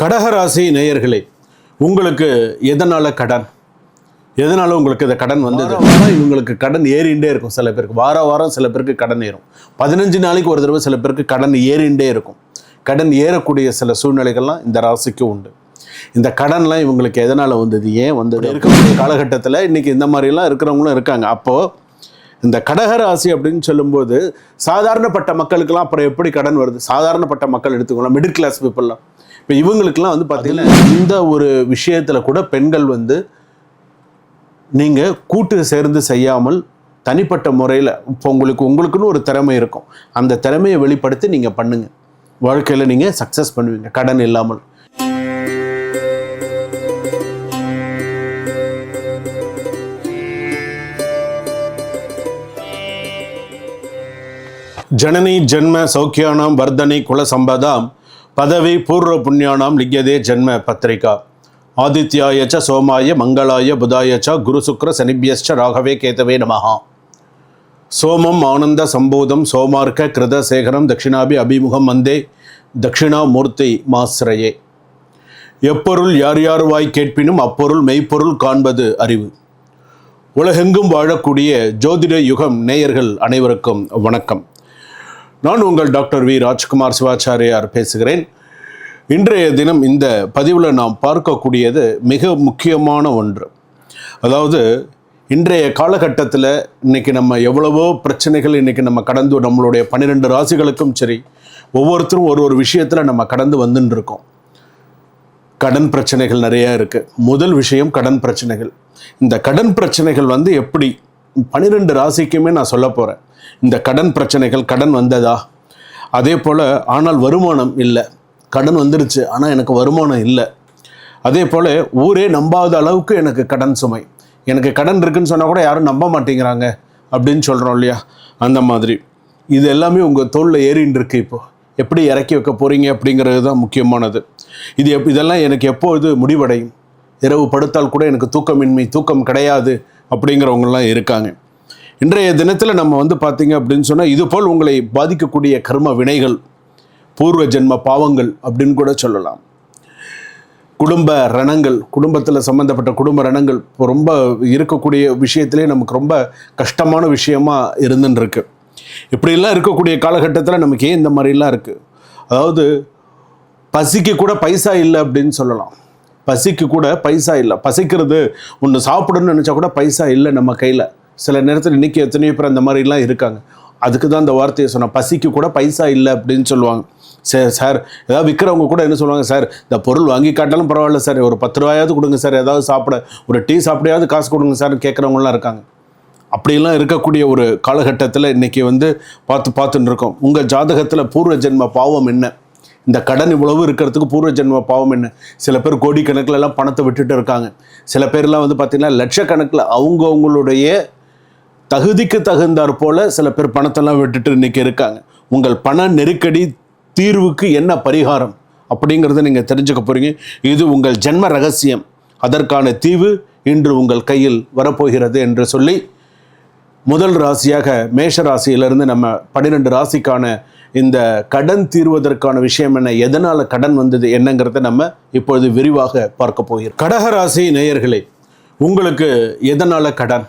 கடகராசி நேயர்களே உங்களுக்கு எதனால கடன்? எதனால உங்களுக்கு இந்த கடன் வந்து இவங்களுக்கு கடன் ஏறிண்டே இருக்கும் சில பேருக்கு. வார வாரம் சில பேருக்கு கடன் ஏறும். பதினஞ்சு நாளைக்கு ஒரு தடவை சில பேருக்கு கடன் ஏறிண்டே இருக்கும். கடன் ஏறக்கூடிய சில சூழ்நிலைகள்லாம் இந்த ராசிக்கு உண்டு. இந்த கடன்லாம் இவங்களுக்கு எதனால வந்தது? ஏன் வந்தது? இருக்கக்கூடிய காலகட்டத்தில் இன்னைக்கு இந்த மாதிரிலாம் இருக்கிறவங்களும் இருக்காங்க. அப்போது இந்த கடக ராசி அப்படின்னு சொல்லும்போது சாதாரணப்பட்ட மக்களுக்கெல்லாம் அப்புறம் எப்படி கடன் வருது? சாதாரணப்பட்ட மக்கள் எடுத்துக்கலாம் மிடில் கிளாஸ் பீப்புளெலாம் இப்போ இவங்களுக்கெல்லாம் வந்து பார்த்தீங்கன்னா இந்த ஒரு விஷயத்தில் கூட பெண்கள் வந்து நீங்கள் கூட்டு சேர்ந்து செய்யாமல் தனிப்பட்ட முறையில் இப்போ உங்களுக்கு உங்களுக்குன்னு ஒரு திறமை இருக்கும். அந்த திறமையை வெளிப்படுத்தி நீங்கள் பண்ணுங்கள் வாழ்க்கையில் நீங்கள் சக்ஸஸ் பண்ணுவீங்க கடன் இல்லாமல். ஜனனி ஜென்ம சௌக்கியானாம் வர்தனி குல சம்பதாம் பதவி பூர்வ புண்ணியானாம் லிங்கதே ஜென்ம பத்திரிகா. ஆதித்யாய ச சோமாய மங்களாய புதாய ச குரு சுக்ர சனிபியஸ்ச ராகவே கேதவே நமஹா. சோமம் ஆனந்த சம்போதம் சோமார்க்க கிருத சேகரம் தட்சிணாபி அபிமுகம் வந்தே தட்சிணாமூர்த்தி மாஸ்ரயே. எப்பொருள் யார் யார் வாய் கேட்பினும் அப்பொருள் மெய்ப்பொருள் காண்பது அறிவு. உலகெங்கும் வாழக்கூடிய ஜோதிட யுகம் நேயர்கள் அனைவருக்கும் வணக்கம். நான் உங்கள் டாக்டர் வி ராஜ்குமார் சிவாச்சாரியார் பேசுகிறேன். இன்றைய தினம் இந்த பதிவில் நாம் பார்க்கக்கூடியது மிக முக்கியமான ஒன்று. அதாவது இன்றைய காலகட்டத்தில் இன்னைக்கு நம்ம எவ்வளவோ பிரச்சனைகள் இன்னைக்கு நம்ம கடந்து நம்மளுடைய பன்னிரெண்டு ராசிகளுக்கும் சரி ஒவ்வொருத்தரும் ஒரு ஒரு விஷயத்தில் நம்ம கடந்து வந்துன்னு இருக்கோம் கடன் பிரச்சனைகள் நிறையா இருக்குது முதல் விஷயம் கடன் பிரச்சனைகள். இந்த கடன் பிரச்சனைகள் வந்து எப்படி பன்னிரெண்டு ராசிக்குமே நான் சொல்ல போகிறேன் இந்த கடன் பிரச்சனைகள் கடன் வந்ததா? அதே போல் ஆனால் வருமானம் இல்லை. கடன் வந்துடுச்சு ஆனால் எனக்கு வருமானம் இல்லை. அதே போல் ஊரே நம்பாத அளவுக்கு எனக்கு கடன் சுமை. எனக்கு கடன் இருக்குன்னு சொன்னால் கூட யாரும் நம்ப மாட்டேங்கிறாங்க அப்படின்னு சொல்கிறோம் இல்லையா? அந்த மாதிரி. இது எல்லாமே உங்கள் தோளில் ஏறின்னு இருக்கு இப்போ. எப்படி இறக்கி வைக்க போகிறீங்க அப்படிங்கிறது தான் முக்கியமானது. இது எப் இதெல்லாம் எனக்கு எப்போது முடிவடையும்? இரவு படுத்தால் கூட எனக்கு தூக்கமின்மை தூக்கம் கிடையாது. அப்படிங்கிறவங்களாம் இருக்காங்க. இன்றைய தினத்தில் நம்ம வந்து பார்த்தீங்க அப்படின்னு சொன்னால் இதுபோல் உங்களை பாதிக்கக்கூடிய கர்ம வினைகள் பூர்வ ஜென்ம பாவங்கள் அப்படின்னு கூட சொல்லலாம். குடும்ப ரணங்கள் குடும்பத்தில் சம்மந்தப்பட்ட குடும்ப ரணங்கள் இப்போ ரொம்ப இருக்கக்கூடிய விஷயத்திலே நமக்கு ரொம்ப கஷ்டமான விஷயமா இருந்துன்னு இப்படிலாம் இருக்கக்கூடிய காலகட்டத்தில் நமக்கு ஏன் இந்த மாதிரிலாம் இருக்குது அதாவது பசிக்கு கூட பைசா இல்லை அப்படின்னு சொல்லலாம். பசிக்கு கூட பைசா இல்லை. பசிக்கிறது ஒன்று சாப்பிடணும்னு நினச்சா கூட பைசா இல்லை நம்ம கையில். சில நேரத்தில் இன்றைக்கி எத்தனையோ பேர் அந்த மாதிரிலாம் இருக்காங்க. அதுக்கு தான் இந்த வார்த்தையை சொன்னேன். பசிக்கு கூட பைசா இல்லை அப்படின்னு சொல்லுவாங்க. சரி சார் ஏதாவது விற்கிறவங்க கூட என்ன சொல்லுவாங்க? சார் இந்த பொருள் வாங்கி காட்டாலும் பரவாயில்ல சார். ஒரு பத்து ரூபாயாவது கொடுங்க சார். ஏதாவது சாப்பிட ஒரு டீ சாப்பிடையாவது காசு கொடுங்க சார் கேட்குறவங்களாம் இருக்காங்க. அப்படிலாம் இருக்கக்கூடிய ஒரு காலகட்டத்தில் இன்றைக்கி வந்து பார்த்து பார்த்துன்னு இருக்கோம். உங்கள் ஜாதகத்தில் பூர்வ ஜென்ம பாவம் என்ன? இந்த கடன் இவ்வளவு இருக்கிறதுக்கு பூர்வ ஜென்ம பாவம் என்ன? சில பேர் கோடிக்கணக்கில் எல்லாம் பணத்தை விட்டுட்டு இருக்காங்க. சில பேர்லாம் வந்து பார்த்திங்கன்னா லட்சக்கணக்கில் அவங்கவுங்களுடைய தகுதிக்கு தகுந்தாற் போல் சில பேர் பணத்தெல்லாம் விட்டுட்டு இன்றைக்கி இருக்காங்க. உங்கள் பண நெருக்கடி தீர்வுக்கு என்ன பரிகாரம்? அப்படிங்கிறத நீங்கள் தெரிஞ்சுக்க போகிறீங்க இது உங்கள் ஜென்ம ரகசியம். அதற்கான தீவு இன்று உங்கள் கையில் வரப்போகிறது என்று சொல்லி முதல் ராசியாக மேஷ ராசியிலிருந்து நம்ம பன்னிரெண்டு ராசிக்கான இந்த கடன் தீர்வதற்கான விஷயம் என்ன? எதனால் கடன் வந்தது என்னங்கிறத நம்ம இப்பொழுது விரிவாக பார்க்க போகிறோம். கடகராசி நேயர்களே உங்களுக்கு எதனால் கடன்?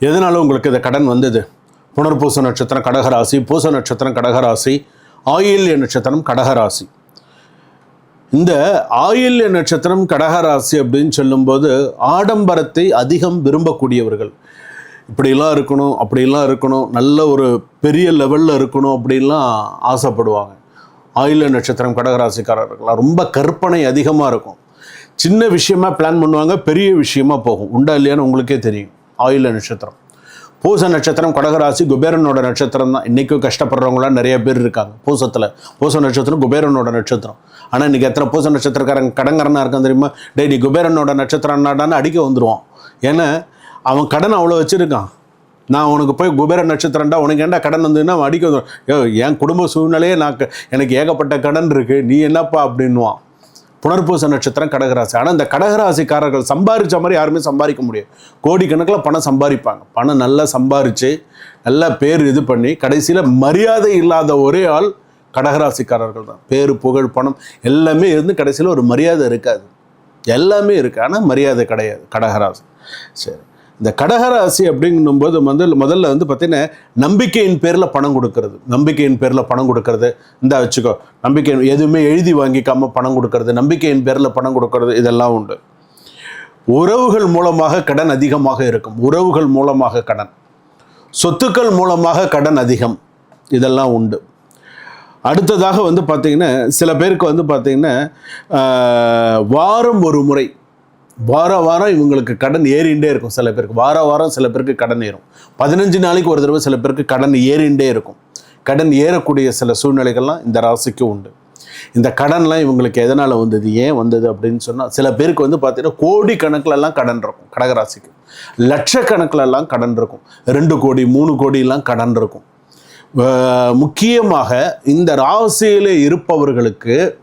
எதனால் உங்களுக்கு இந்த கடன் வந்தது? புனர்பூச நட்சத்திரம் கடகராசி பூச நட்சத்திரம் கடகராசி ஆயில்ய நட்சத்திரம் கடகராசி. இந்த ஆயில்ய நட்சத்திரம் கடகராசி அப்படின்னு சொல்லும்போது ஆடம்பரத்தை அதிகம் விரும்பக்கூடியவர்கள். இப்படிலாம் இருக்கணும் அப்படிலாம் இருக்கணும் நல்ல ஒரு பெரிய லெவலில் இருக்கணும் அப்படின்லாம் ஆசைப்படுவாங்க. ஆயுள நட்சத்திரம் கடகராசிக்காரர்களாக ரொம்ப கற்பனை அதிகமாக இருக்கும். சின்ன விஷயமா பிளான் பண்ணுவாங்க பெரிய விஷயமா போகும். உண்டா இல்லையான்னு உங்களுக்கே தெரியும். ஆயுள நட்சத்திரம். பூச நட்சத்திரம் கடகராசி குபேரனோட நட்சத்திரம் தான். இன்றைக்கும் கஷ்டப்படுறவங்களாம் நிறைய பேர் இருக்காங்க. பூசத்தில் பூச நட்சத்திரம் குபேரனோட நட்சத்திரம். ஆனால் இன்றைக்கி எத்தனை பூச நட்சத்திரக்காரங்க கடங்கரனாக இருக்கான் தெரியுமா? டெய்லி குபேரனோட நட்சத்திரம்னாடான்னு அடிக்க வந்துடுவான் ஏன்னா அவன் கடன் அவ்வளோ வச்சுருக்கான். நான் உனக்கு போய் குபேர நட்சத்திரம்டா உனக்கு ஏன்டா கடன் வந்ததுன்னா அவன் அடிக்க வந்துடும் என் குடும்ப சூழ்நிலையே நான் எனக்கு ஏகப்பட்ட கடன் இருக்குது நீ என்னப்பா அப்படின்னுவான். புனர்பூச நட்சத்திரம் கடகராசி. ஆனால் இந்த கடகராசிக்காரர்கள் சம்பாரித்த மாதிரி யாருமே சம்பாதிக்க முடியாது. கோடிக்கணக்கில் பணம் சம்பாதிப்பாங்க. பணம் நல்லா சம்பாரித்து நல்லா பேர் இது பண்ணி கடைசியில் மரியாதை இல்லாத ஒரே ஆள் கடகராசிக்காரர்கள் தான். பேர் புகழ் பணம் எல்லாமே இருந்து கடைசியில் ஒரு மரியாதை இருக்காது. எல்லாமே இருக்குது ஆனால் மரியாதை கிடையாது. கடகராசி. சரி. இந்த கடகராசி அப்படிங்கும்போது வந்து முதல்ல வந்து பார்த்தீங்கன்னா நம்பிக்கையின் பேரில் பணம் கொடுக்கறது. நம்பிக்கையின் பேரில் பணம் கொடுக்கறது. இந்த வச்சுக்கோ நம்பிக்கை எதுவுமே எழுதி வாங்கிக்காமல் பணம் கொடுக்கறது. நம்பிக்கையின் பேரில் பணம் கொடுக்கறது இதெல்லாம் உண்டு. உறவுகள் மூலமாக கடன் அதிகமாக இருக்கும். உறவுகள் மூலமாக கடன். சொத்துக்கள் மூலமாக கடன் அதிகம். இதெல்லாம் உண்டு. அடுத்ததாக வந்து பார்த்திங்கன்னா சில பேருக்கு வந்து பார்த்திங்கன்னா வாரம் ஒரு முறை வார வாரம் இவங்களுக்கு கடன் ஏறிண்டே இருக்கும் சில பேருக்கு. வார வாரம் சில பேருக்கு கடன் ஏறும். பதினஞ்சு நாளைக்கு ஒரு தடவை சில பேருக்கு கடன் ஏறிண்டே இருக்கும். கடன் ஏறக்கூடிய சில சூழ்நிலைகள்லாம் இந்த ராசிக்கு உண்டு. இந்த கடன்லாம் இவங்களுக்கு எதனால் வந்தது? ஏன் வந்தது அப்படின்னு சொன்னால் சில பேருக்கு வந்து பார்த்தீங்கன்னா கோடி கணக்கிலலாம் கடன் இருக்கும் கடகராசிக்கு. லட்சக்கணக்கிலலாம் கடன் இருக்கும். ரெண்டு கோடி மூணு கோடிலாம் கடன் இருக்கும். முக்கியமாக இந்த ராசியில் இருப்பவர்களுக்கு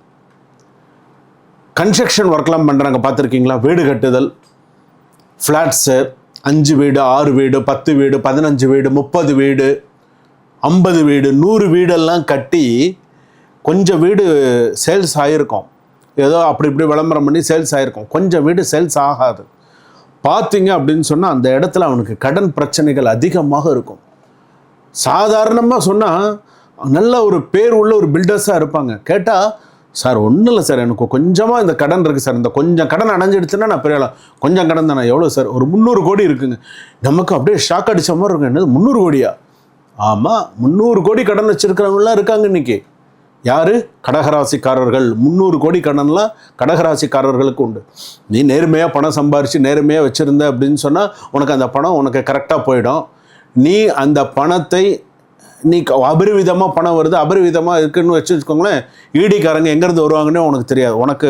கன்ஸ்ட்ரக்ஷன் ஒர்க்லாம் பண்ணுறாங்க பார்த்துருக்கீங்களா? வீடு கட்டுதல் ஃப்ளாட்ஸு அஞ்சு வீடு ஆறு வீடு பத்து வீடு பதினஞ்சு வீடு முப்பது வீடு ஐம்பது வீடு நூறு வீடெல்லாம் கட்டி கொஞ்சம் வீடு சேல்ஸ் ஆகிருக்கும் ஏதோ அப்படி இப்படி விளம்பரம் பண்ணி சேல்ஸ் ஆகிருக்கும் கொஞ்சம் வீடு சேல்ஸ் ஆகாது. பார்த்தீங்க அப்படின்னு சொன்னால் அந்த இடத்துல அவனுக்கு கடன் பிரச்சனைகள் அதிகமாக இருக்கும். சாதாரணமாக சொன்னால் நல்ல ஒரு பேர் உள்ள ஒரு பில்டர்ஸாக இருப்பாங்க. கேட்டால் சார் ஒன்றும் இல்லை சார். எனக்கு கொஞ்சமாக இந்த கடன் இருக்குது சார். இந்த கொஞ்சம் கடன் அடைஞ்சிடுச்சுன்னா நான் பெரிய கொஞ்சம் கடன் தானே. எவ்வளோ சார்? ஒரு முந்நூறு கோடி இருக்குங்க. நமக்கு அப்படியே ஷாக் அடித்த மாதிரி இருக்கும். என்னது முந்நூறு கோடியா? ஆமாம் முந்நூறு கோடி கடன் வச்சுருக்கிறவங்களாம் இருக்காங்க இன்னைக்கு. யார்? கடகராசிக்காரர்கள். முந்நூறு கோடி கடன்லாம் கடகராசிக்காரர்களுக்கு உண்டு. நீ நேர்மையாக பணம் சம்பாரித்து நேர்மையாக வச்சுருந்த அப்படின்னு சொன்னால் உனக்கு அந்த பணம் உனக்கு கரெக்டாக போயிடும். நீ அந்த பணத்தை நீ அபரிவிதமாக பணம் வருது அபரிவிதமாக இருக்குன்னு வச்சு வச்சுக்கோங்களேன் ஈடிக்காரங்க எங்கேருந்து வருவாங்கன்னே உனக்கு தெரியாது. உனக்கு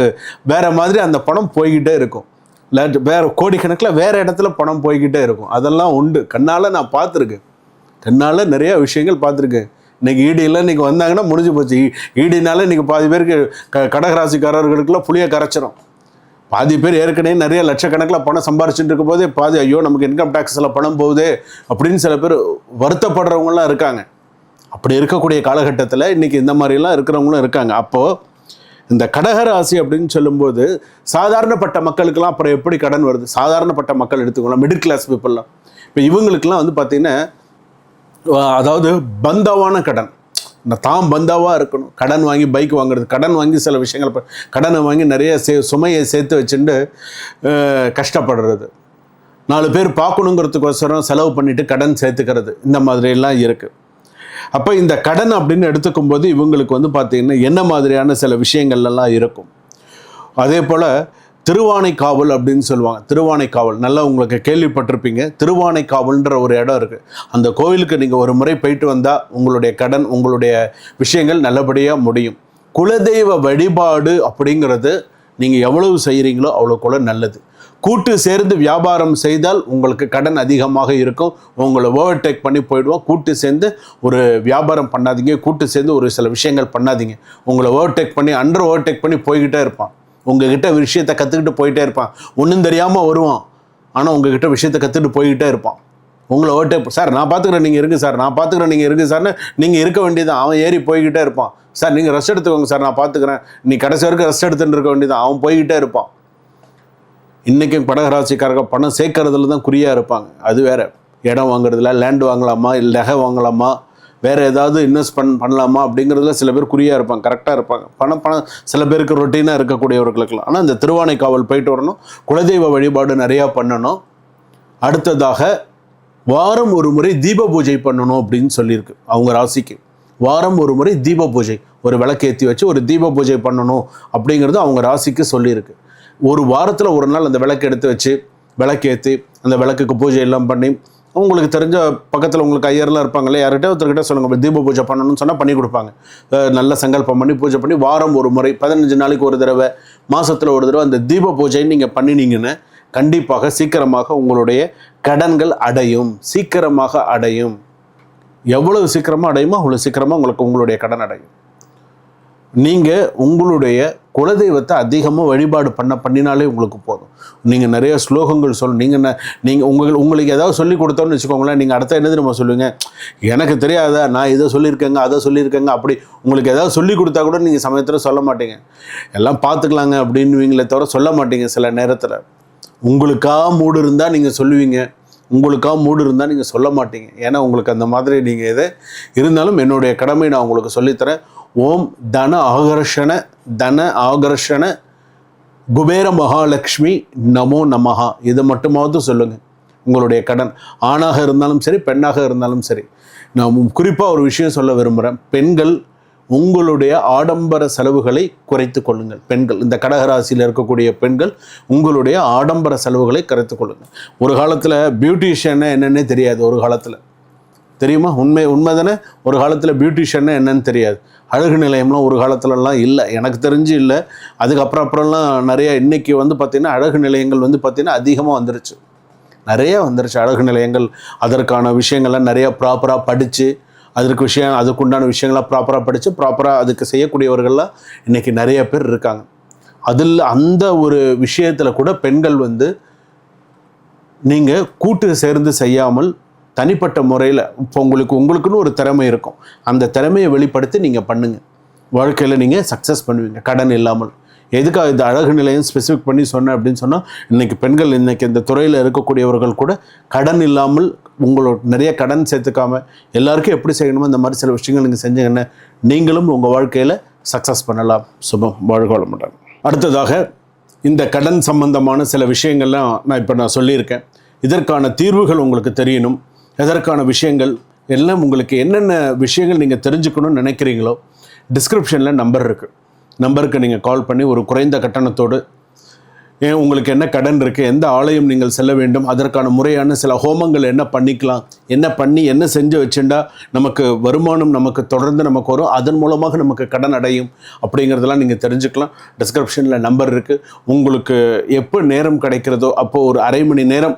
வேறு மாதிரி அந்த பணம் போய்கிட்டே இருக்கும். இல்லை வேறு கோடிக்கணக்கில் வேறு இடத்துல பணம் போய்கிட்டே இருக்கும். அதெல்லாம் உண்டு. கண்ணால் நான் பார்த்துருக்கேன். கண்ணால் நிறையா விஷயங்கள் பார்த்துருக்கேன். இன்றைக்கி ஈடியெல்லாம் இன்றைக்கி வந்தாங்கன்னா முடிஞ்சு போச்சு. ஈடினால இன்றைக்கி பாதி பேருக்கு க கடகராசிக்காரர்களுக்கெல்லாம் புளிய கரைச்சிரும். பாதி பேர் ஏற்கனவே நிறைய லட்சக்கணக்கில் பணம் சம்பாரிச்சுட்டு இருக்கும் போதே பாதி ஐயோ நமக்கு இன்கம் டேக்ஸில் பணம் போகுதே அப்படின்னு சில பேர் வருத்தப்படுறவங்களாம் இருக்காங்க. அப்படி இருக்கக்கூடிய காலகட்டத்தில் இன்றைக்கி இந்த மாதிரிலாம் இருக்கிறவங்களும் இருக்காங்க. அப்போது இந்த கடகராசி அப்படின்னு சொல்லும்போது சாதாரணப்பட்ட மக்களுக்கெல்லாம் அப்புறம் எப்படி கடன் வருது? சாதாரணப்பட்ட மக்கள் எடுத்துக்கலாம் மிடில் கிளாஸ் பீப்புளெலாம் இப்போ இவங்களுக்கெல்லாம் வந்து பார்த்திங்கன்னா அதாவது பந்தாவான கடன். தான் தாம் பந்தாவாக இருக்கணும். கடன் வாங்கி பைக் வாங்குறது கடன் வாங்கி சில விஷயங்கள் கடனை வாங்கி நிறைய சே சுமையை சேர்த்து வச்சுட்டு கஷ்டப்படுறது. நாலு பேர் பார்க்கணுங்கிறதுக்கோசரம் செலவு பண்ணிவிட்டு கடன் சேர்த்துக்கிறது. இந்த மாதிரியெல்லாம் இருக்குது அப்போ இந்த கடன் அப்படின்னு எடுத்துக்கும் போது இவங்களுக்கு வந்து பார்த்திங்கன்னா என்ன மாதிரியான சில விஷயங்கள்லாம் இருக்கும். அதே போல் திருவானைக்காவல் அப்படின்னு சொல்லுவாங்க. திருவானைக்காவல் நல்லா உங்களுக்கு கேள்விப்பட்டிருப்பீங்க. திருவானைக்காவல்ன்ற ஒரு இடம் இருக்குது அந்த கோவிலுக்கு நீங்கள் ஒரு முறை போயிட்டு வந்தால் உங்களுடைய கடன் உங்களுடைய விஷயங்கள் நல்லபடியாக முடியும். குலதெய்வ வழிபாடு அப்படிங்கிறது நீங்கள் எவ்வளவு செய்கிறீங்களோ அவ்வளோக்குள்ள நல்லது. கூட்டு சேர்ந்து வியாபாரம் செய்தால் உங்களுக்கு கடன் அதிகமாக இருக்கும். உங்களை ஓவர்டேக் பண்ணி போயிடுவோம் கூட்டு சேர்ந்து ஒரு வியாபாரம் பண்ணாதீங்க. கூட்டு சேர்ந்து ஒரு சில விஷயங்கள் பண்ணாதீங்க. உங்களை ஓவர்டேக் பண்ணி அண்டர் ஓவர்டேக் பண்ணி போய்கிட்டே இருப்பான். உங்ககிட்ட விஷயத்தை கற்றுக்கிட்டு போயிட்டே இருப்பான். ஒன்றும் தெரியாமல் வருவான். ஆனால் உங்ககிட்ட விஷயத்தை கற்றுக்கிட்டு போய்கிட்டே இருப்பான். உங்களை ஓவர்டேக் சார் நான் பார்த்துக்கிறேன் நீங்கள் இருக்குது சார். நான் பார்த்துக்கிறேன் நீங்கள் இருக்குது சார்னு நீங்கள் இருக்க வேண்டியதான் அவன் ஏறி போய்கிட்டே இருப்பான். சார் நீங்கள் ரெஸ்ட் எடுத்துக்கோங்க சார். நான் பார்த்துக்கிறேன் நீ கடைசி வரைக்கும் ரெஸ்ட் எடுத்துகிட்டு இருக்க வேண்டியதான் அவன் போய்கிட்டே இருப்பான். இன்றைக்கும் கடகராசிக்காரங்க பணம் சேர்க்கறதுல தான் குறியாக இருப்பாங்க. அது வேறு. இடம் வாங்குறதுல லேண்ட் வாங்கலாமா இல்லை நகை வாங்கலாமா வேறு ஏதாவது இன்வெஸ்ட் பண் பண்ணலாமா அப்படிங்கிறதுல சில பேர் குறியாக இருப்பாங்க. கரெக்டாக இருப்பாங்க. பணம் பணம் சில பேருக்கு ரொட்டீனாக இருக்கக்கூடியவர்களுக்கெல்லாம். ஆனால் இந்த திருவானைக்காவல் போயிட்டு வரணும். குலதெய்வ வழிபாடு நிறையா பண்ணணும். அடுத்ததாக வாரம் ஒரு முறை தீப பூஜை பண்ணணும் அப்படின்னு சொல்லியிருக்கு அவங்க ராசிக்கு. வாரம் ஒரு முறை தீப பூஜை. ஒரு விளக்கேற்றி வச்சு ஒரு தீப பூஜை பண்ணணும் அப்படிங்கிறது அவங்க ராசிக்கு சொல்லியிருக்கு. ஒரு வாரத்தில் ஒரு நாள் அந்த விளக்கு எடுத்து வச்சு விளக்கேற்றி அந்த விளக்குக்கு பூஜை எல்லாம் பண்ணி உங்களுக்கு தெரிஞ்ச பக்கத்தில் உங்களுக்கு ஐயர்லாம் இருப்பாங்களே யார்கிட்ட ஒருத்தர்கிட்ட சொல்லுங்கள் தீப பூஜை பண்ணணும்னு சொன்னால் பண்ணி கொடுப்பாங்க. நல்ல சங்கல்பம் பண்ணி பூஜை பண்ணி வாரம் ஒரு முறை பதினஞ்சு நாளைக்கு ஒரு தடவை மாதத்தில் ஒரு தடவை அந்த தீப பூஜை நீங்கள் பண்ணினீங்கன்னா கண்டிப்பாக சீக்கிரமாக உங்களுடைய கடன்கள் அடையும். சீக்கிரமாக அடையும். எவ்வளவு சீக்கிரமாக அடையுமோ அவ்வளோ சீக்கிரமாக உங்களுக்கு உங்களுடைய கடன் அடையும். நீங்கள் உங்களுடைய குலதெய்வத்தை அதிகமாக வழிபாடு பண்ண பண்ணினாலே உங்களுக்கு போதும். நீங்கள் நிறைய ஸ்லோகங்கள் சொல்லணும் நீங்கள் ந- நீங்கள் உங்களுக்கு உங்களுக்கு ஏதாவது சொல்லி கொடுத்தோன்னு வச்சுக்கோங்களேன் நீங்கள் அடுத்த என்ன தெரியுமா சொல்லுவீங்க? எனக்கு தெரியாதா? நான் இதை சொல்லியிருக்கேங்க அதை சொல்லியிருக்கேங்க அப்படி உங்களுக்கு ஏதாவது சொல்லி கொடுத்தா கூட நீங்கள் சமயத்தில் சொல்ல மாட்டீங்க. எல்லாம் பார்த்துக்கலாங்க அப்படின்னுவீங்களே தவிர சொல்ல மாட்டீங்க சில நேரத்தில். உங்களுக்காக மூடு இருந்தால் நீங்கள் சொல்லுவீங்க. உங்களுக்காக மூடு இருந்தால் நீங்கள் சொல்ல மாட்டீங்க. ஏன்னா உங்களுக்கு அந்த மாதிரி நீங்கள் இதை இருந்தாலும் என்னுடைய கடமை நான் உங்களுக்கு சொல்லித்தரேன். ஓம் தன ஆகர்ஷண தன ஆகர்ஷண குபேர மகாலட்சுமி நமோ நமஹா. இதை மட்டுமாவது சொல்லுங்கள் உங்களுடைய கடன். ஆணாக இருந்தாலும் சரி பெண்ணாக இருந்தாலும் சரி. நான் குறிப்பாக ஒரு விஷயம் சொல்ல விரும்புகிறேன் பெண்கள் உங்களுடைய ஆடம்பர செலவுகளை குறைத்து கொள்ளுங்கள். பெண்கள் இந்த கடகராசியில் இருக்கக்கூடிய பெண்கள் உங்களுடைய ஆடம்பர செலவுகளை குறைத்து கொள்ளுங்கள். ஒரு காலத்தில் பியூட்டிஷியன்னா என்னென்னே தெரியாது ஒரு காலத்தில். தெரியுமா? உண்மை உண்மை தானே ஒரு காலத்தில் பியூட்டிஷியன்னா என்னன்னு தெரியாது. அழகு நிலையம்லாம் ஒரு காலத்துலலாம் இல்லை. எனக்கு தெரிஞ்சு இல்லை. அதுக்கப்புறம் அப்புறம்லாம் நிறையா இன்றைக்கி வந்து பார்த்திங்கன்னா அழகு நிலையங்கள் வந்து பார்த்திங்கன்னா அதிகமாக வந்துருச்சு. நிறைய வந்துருச்சு அழகு நிலையங்கள். அதற்கான விஷயங்கள்லாம் நிறையா ப்ராப்பராக படித்து அதற்கு விஷயம் அதுக்குண்டான விஷயங்களாக ப்ராப்பராக படித்து ப்ராப்பராக அதுக்கு செய்யக்கூடியவர்கள்லாம் இன்றைக்கி நிறைய பேர் இருக்காங்க. அதில் அந்த ஒரு விஷயத்தில் கூட பெண்கள் வந்து நீங்கள் கூட்டு சேர்ந்து செய்யாமல் தனிப்பட்ட முறையில் இப்போ உங்களுக்கு உங்களுக்குன்னு ஒரு திறமை இருக்கும். அந்த திறமையை வெளிப்படுத்தி நீங்கள் பண்ணுங்கள் வாழ்க்கையில் நீங்கள் சக்ஸஸ் பண்ணுவீங்க. கடன் இல்லாமல். எதுக்காக இந்த அழகு நிலையம் ஸ்பெசிஃபிக் பண்ணி சொன்னேன் அப்படின்னு சொன்னால் இன்றைக்கி பெண்கள் இன்றைக்கி இந்த துறையில் இருக்கக்கூடியவர்கள் கூட கடன் இல்லாமல் உங்களோட நிறைய கடன் சேர்த்துக்காம எல்லாருக்கும் எப்படி செய்யணுமோ இந்த மாதிரி சில விஷயங்கள் நீங்கள் செஞ்சீங்கன்னா நீங்களும் உங்கள் வாழ்க்கையில் சக்ஸஸ் பண்ணலாம். சுபம். வாழ்க வளமுடன் அடுத்ததாக இந்த கடன் சம்பந்தமான சில விஷயங்கள்லாம் நான் இப்போ நான் சொல்லியிருக்கேன். இதற்கான தீர்வுகள் உங்களுக்கு தெரியணும். எதற்கான விஷயங்கள் எல்லாம் உங்களுக்கு என்னென்ன விஷயங்கள் நீங்கள் தெரிஞ்சுக்கணும்னு நினைக்கிறீங்களோ டிஸ்கிரிப்ஷனில் நம்பர் இருக்குது நம்பருக்கு நீங்கள் கால் பண்ணி ஒரு குறைந்த கட்டணத்தோடு ஏன் உங்களுக்கு என்ன கடன் இருக்குது எந்த ஆலயம் நீங்கள் செல்ல வேண்டும் அதற்கான முறையான சில ஹோமங்கள் என்ன பண்ணிக்கலாம் என்ன பண்ணி என்ன செஞ்சு வச்சுட்டா நமக்கு வருமானம் நமக்கு தொடர்ந்து நமக்கு வரும் அதன் மூலமாக நமக்கு கடன் அடையும் அப்படிங்கிறதெல்லாம் நீங்கள் தெரிஞ்சுக்கலாம். டிஸ்கிரிப்ஷனில் நம்பர் இருக்குது உங்களுக்கு எப்போ நேரம் கிடைக்கிறதோ அப்போது ஒரு அரை மணி நேரம்